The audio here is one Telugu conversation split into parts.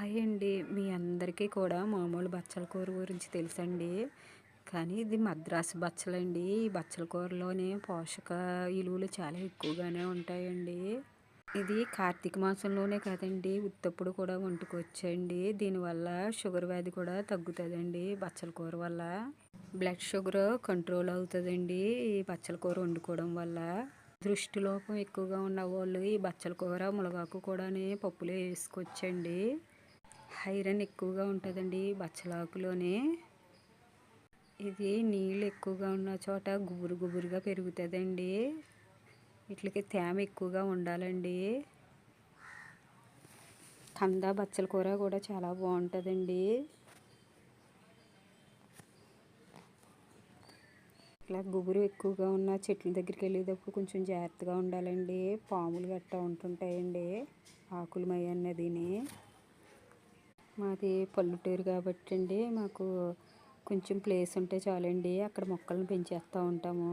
హాయ్ అండి. మీ అందరికీ కూడా మామూలు బచ్చల కూర గురించి తెలుసండి. కానీ ఇది మద్రాసు బచ్చలండి. ఈ బచ్చల కూరలోనే పోషక విలువలు చాలా ఎక్కువగానే ఉంటాయండి. ఇది కార్తీక మాసంలోనే కాదండి. ఉత్తప్పుడు కూడా వంటుకొచ్చండి దీనివల్ల షుగర్ వ్యాధి కూడా తగ్గుతుందండి బచ్చల కూర వల్ల. బ్లడ్ షుగర్ కంట్రోల్ అవుతుందండి ఈ బచ్చల కూర వండుకోవడం వల్ల. దృష్టిలోపం ఎక్కువగా ఉన్న వాళ్ళు ఈ బచ్చల కూర మునగాకు కూడా పప్పులో వేసుకొచ్చండి ఐరన్ ఎక్కువగా ఉంటుందండి బచ్చలాకులోనే. ఇది నీళ్ళు ఎక్కువగా ఉన్న చోట గుబురు గుబురుగా పెరుగుతుందండి. వీటికి తేమ ఎక్కువగా ఉండాలండి. కంద బచ్చల కూర కూడా చాలా బాగుంటుందండి. ఇట్లా గుబురు ఎక్కువగా ఉన్న చెట్ల దగ్గరికి వెళ్ళేటప్పుడు కొంచెం జాగ్రత్తగా ఉండాలండి. పాములు గట్టా ఉంటుంటాయండి. ఆకులు మయ అన్నదిని మాది పల్లెటూరు కాబట్టి అండి మాకు కొంచెం ప్లేస్ ఉంటే చాలండి. అక్కడ మొక్కలను పెంచేస్తూ ఉంటాము.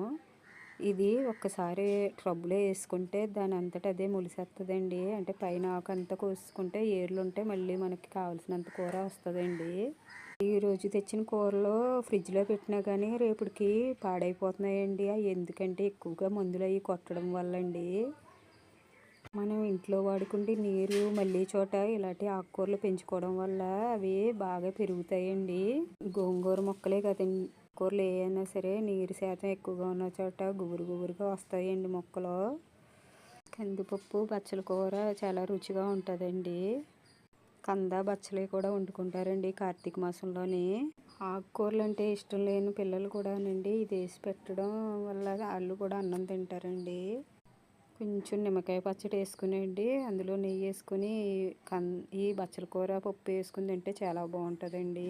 ఇది ఒక్కసారి ట్రబ్బులో వేసుకుంటే దాని అంతటా అదే మొలిసేస్తుందండి అంటే పైన ఆకు అంతా కోసుకుంటే ఏర్లు ఉంటే మళ్ళీ మనకి కావాల్సినంత కూర వస్తుందండి. ఈ రోజు తెచ్చిన కూరలో ఫ్రిడ్జ్లో పెట్టినా కానీ రేపటికి పాడైపోతున్నాయండి. ఎందుకంటే ఎక్కువగా మందులు అవి కొట్టడం వల్ల అండి మనం ఇంట్లో వాడుకుంటే నీరు మళ్ళీ చోట ఇలాంటి ఆకుకూరలు పెంచుకోవడం వల్ల అవి బాగా పెరుగుతాయండి. గోంగూర మొక్కలే కదండి. కూరలు ఏమైనా సరే నీరు శాతం ఎక్కువగా ఉన్న చోట గుబురు గుబురుగా వస్తాయండి మొక్కలు. కందిపప్పు బచ్చల కూర చాలా రుచిగా ఉంటుందండి. కంద బచ్చలు కూడా వండుకుంటారండి కార్తీక మాసంలోని. ఆకుకూరలు అంటే ఇష్టం లేని పిల్లలు కూడానండి ఇది వేసి పెట్టడం వల్ల వాళ్ళు కూడా అన్నం తింటారండి. కొంచెం నిమ్మకాయ పచ్చడి వేసుకునేయండి అందులో నెయ్యి వేసుకుని కన్ ఈ బచ్చల కూర పప్పు వేసుకుని తింటే చాలా బాగుంటుందండి.